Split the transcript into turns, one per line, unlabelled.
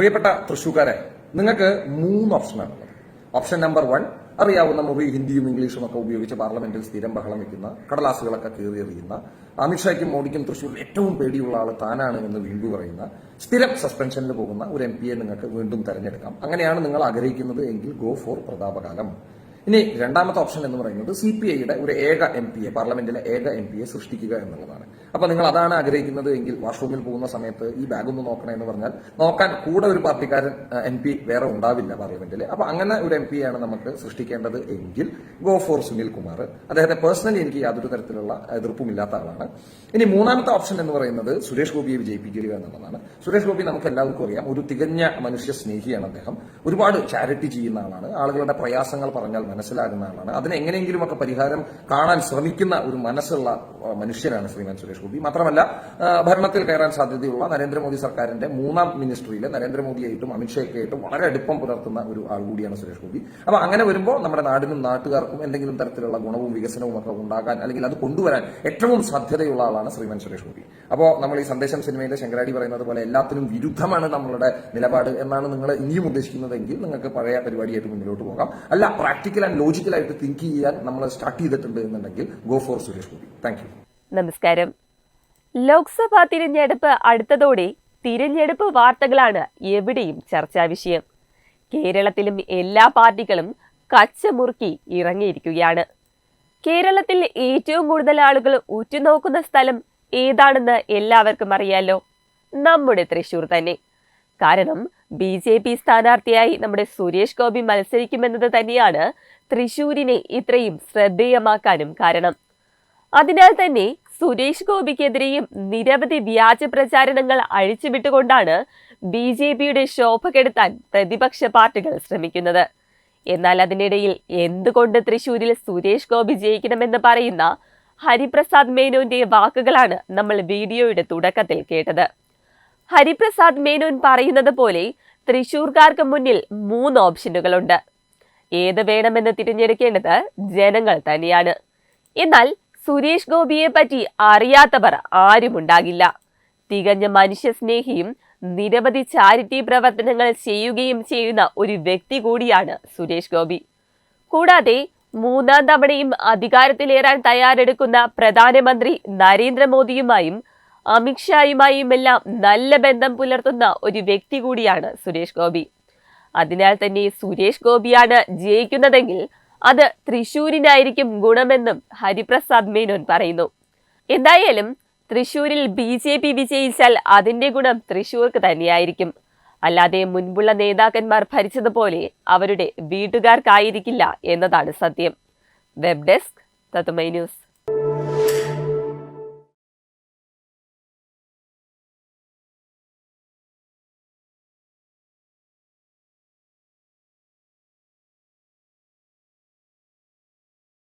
പ്രിയപ്പെട്ട തൃശ്ശൂക്കാരെ നിങ്ങൾക്ക് മൂന്ന് ഓപ്ഷനാണ് ഓപ്ഷൻ നമ്പർ വൺ അറിയാവുന്ന മുറി ഹിന്ദിയും ഇംഗ്ലീഷും ഒക്കെ ഉപയോഗിച്ച് പാർലമെന്റിൽ സ്ഥിരം ബഹളം വയ്ക്കുന്ന കടലാസുകളൊക്കെ കീറിയെറിയുന്ന അമിത്ഷായ്ക്കും മോഡിക്കും തൃശ്ശൂരിൽ ഏറ്റവും പേടിയുള്ള ആൾ താനാണ് എന്ന് വീണ്ടും പറയുന്ന സ്ഥിരം സസ്പെൻഷനിൽ പോകുന്ന ഒരു എം പിയെ നിങ്ങൾക്ക് വീണ്ടും തെരഞ്ഞെടുക്കാം. അങ്ങനെയാണ് നിങ്ങൾ ആഗ്രഹിക്കുന്നത് എങ്കിൽ ഗോ ഫോർ പ്രതാപകാലം. ഇനി രണ്ടാമത്തെ ഓപ്ഷൻ എന്ന് പറയുന്നത് സി പി ഐയുടെ ഒരു ഏക എം പി എ പാർലമെന്റിലെ ഏക എം പി എ സൃഷ്ടിക്കുക എന്നുള്ളതാണ്. അപ്പൊ നിങ്ങൾ അതാണ് ആഗ്രഹിക്കുന്നത് എങ്കിൽ വാഷ്റൂമിൽ പോകുന്ന സമയത്ത് ഈ ബാഗ് ഒന്ന് നോക്കണേ എന്ന് പറഞ്ഞാൽ നോക്കാൻ കൂടെ ഒരു പാർട്ടിക്കാരൻ എം പി വേറെ ഉണ്ടാവില്ല പാർലമെന്റിൽ അപ്പൊ അങ്ങനെ ഒരു എം പി ആണ് നമുക്ക് സൃഷ്ടിക്കേണ്ടത് എങ്കിൽ ഗോ ഫോർ സുനിൽ കുമാർ. അദ്ദേഹത്തെ പേഴ്സണലി എനിക്ക് യാതൊരു തരത്തിലുള്ള എതിർപ്പുമില്ലാത്ത ആളാണ്. ഇനി മൂന്നാമത്തെ ഓപ്ഷൻ എന്ന് പറയുന്നത് സുരേഷ് ഗോപിയെ വിജയിപ്പിക്കുക എന്നുള്ളതാണ്. സുരേഷ് ഗോപി നമുക്ക് എല്ലാവർക്കും അറിയാം ഒരു തികഞ്ഞ മനുഷ്യ സ്നേഹിയാണ് അദ്ദേഹം. ഒരുപാട് ചാരിറ്റി ചെയ്യുന്ന ആളാണ്. ആളുകളുടെ പ്രയാസങ്ങൾ പറഞ്ഞാൽ മനസ്സിലാകുന്ന ആളാണ് അതിന് എങ്ങനെയെങ്കിലും ഒക്കെ പരിഹാരം കാണാൻ ശ്രമിക്കുന്ന ഒരു മനസ്സുള്ള മനുഷ്യരാണ് ശ്രീമാൻ സുരേഷ് ഗോപി. മാത്രമല്ല ഭരണത്തിൽ കയറാൻ സാധ്യതയുള്ള നരേന്ദ്രമോദി സർക്കാരിന്റെ മൂന്നാം മിനിസ്ട്രിയിൽ നരേന്ദ്രമോദിയായിട്ടും അമിത്ഷായ്ക്കായിട്ടും വളരെ അടുപ്പം പുലർത്തുന്ന ഒരു ആൾ കൂടിയാണ് സുരേഷ് ഗോപി. അപ്പൊ അങ്ങനെ വരുമ്പോൾ നമ്മുടെ നാടിനും നാട്ടുകാർക്കും എന്തെങ്കിലും തരത്തിലുള്ള ഗുണവും വികസനവും ഒക്കെ ഉണ്ടാകാൻ അല്ലെങ്കിൽ അത് കൊണ്ടുവരാൻ ഏറ്റവും സാധ്യതയുള്ള ആളാണ് ശ്രീമാൻ സുരേഷ് ഗോപി. അപ്പോൾ നമ്മൾ ഈ സന്ദേശം സിനിമയിലെ ശങ്കരാടി പറയുന്നത് പോലെ എല്ലാത്തിനും വിരുദ്ധമാണ് നമ്മളുടെ നിലപാട് എന്നാണ് നിങ്ങൾ ഇനിയും ഉദ്ദേശിക്കുന്നതെങ്കിൽ നിങ്ങൾക്ക് പഴയ പരിപാടിയായിട്ട് മുന്നിലോട്ട് പോകാം. അല്ല പ്രാക്ടിക്കൽ ആൻഡ് ലോജിക്കലായിട്ട് തിങ്ക് ചെയ്യാൻ നമ്മൾ സ്റ്റാർട്ട് ചെയ്തിട്ടുണ്ട് എന്നുണ്ടെങ്കിൽ go for Suresh Gopi. Thank
നമസ്കാരം. ലോക്സഭാ തിരഞ്ഞെടുപ്പ് അടുത്തതോടെ തിരഞ്ഞെടുപ്പ് വാർത്തകളാണ് എവിടെയും ചർച്ചാ വിഷയം. കേരളത്തിലും എല്ലാ പാർട്ടികളും കച്ചമുറുക്കി ഇറങ്ങിയിരിക്കുകയാണ്. കേരളത്തിൽ ഏറ്റവും കൂടുതൽ ആളുകൾ ഉറ്റുനോക്കുന്ന സ്ഥലം ഏതാണെന്ന് എല്ലാവർക്കും അറിയാലോ? നമ്മുടെ തൃശൂർ തന്നെ. കാരണം ബി ജെ പി സ്ഥാനാർത്ഥിയായി നമ്മുടെ സുരേഷ് ഗോപി മത്സരിക്കുമെന്നത് തന്നെയാണ് തൃശൂരിനെ ഇത്രയും ശ്രദ്ധേയമാക്കാനും കാരണം. അതിനാൽ തന്നെ സുരേഷ് ഗോപിക്കെതിരെയും നിരവധി വ്യാജ പ്രചാരണങ്ങൾ അഴിച്ചുവിട്ടുകൊണ്ടാണ് ബി ജെ പിയുടെ ശോഭ കെടുത്താൻ പ്രതിപക്ഷ പാർട്ടികൾ ശ്രമിക്കുന്നത്. എന്നാൽ അതിനിടയിൽ എന്തുകൊണ്ട് തൃശൂരിൽ സുരേഷ് ഗോപി ജയിക്കണമെന്ന് പറയുന്ന ഹരിപ്രസാദ് മേനോന്റെ വാക്കുകളാണ് നമ്മൾ വീഡിയോയുടെ തുടക്കത്തിൽ കേട്ടത്. ഹരിപ്രസാദ് മേനോൻ പറയുന്നത് പോലെ തൃശൂർക്കാർക്ക് മുന്നിൽ മൂന്ന് ഓപ്ഷനുകളുണ്ട്. ഏത് വേണമെന്ന് തിരഞ്ഞെടുക്കേണ്ടത് ജനങ്ങൾ തന്നെയാണ്. എന്നാൽ സുരേഷ് ഗോപിയെ പറ്റി അറിയാത്തവർ ആരുമുണ്ടാകില്ല. തികഞ്ഞ മനുഷ്യസ്നേഹിയും നിരവധി ചാരിറ്റി പ്രവർത്തനങ്ങൾ ചെയ്യുകയും ചെയ്യുന്ന ഒരു വ്യക്തി കൂടിയാണ് സുരേഷ് ഗോപി. കൂടാതെ മൂന്നാം തവണയും അധികാരത്തിലേറാൻ തയ്യാറെടുക്കുന്ന പ്രധാനമന്ത്രി നരേന്ദ്രമോദിയുമായും അമിത്ഷായുമായുമെല്ലാം നല്ല ബന്ധം പുലർത്തുന്ന ഒരു വ്യക്തി കൂടിയാണ് സുരേഷ് ഗോപി. അതിനാൽ തന്നെ സുരേഷ് ഗോപിയാണ് ജയിക്കുന്നതെങ്കിൽ അത് തൃശൂരിനായിരിക്കും ഗുണമെന്നും ഹരിപ്രസാദ് മേനോൻ പറയുന്നു. എന്തായാലും തൃശൂരിൽ ബി ജെ പി വിജയിച്ചാൽ അതിന്റെ ഗുണം തൃശൂർക്ക് തന്നെയായിരിക്കും. അല്ലാതെ മുൻപുള്ള നേതാക്കന്മാർ ഭരിച്ചതുപോലെ അവരുടെ വീട്ടുകാർക്കായിരിക്കില്ല എന്നതാണ് സത്യം. വെബ് ഡെസ്ക് തത്തുമൈ ന്യൂസ്.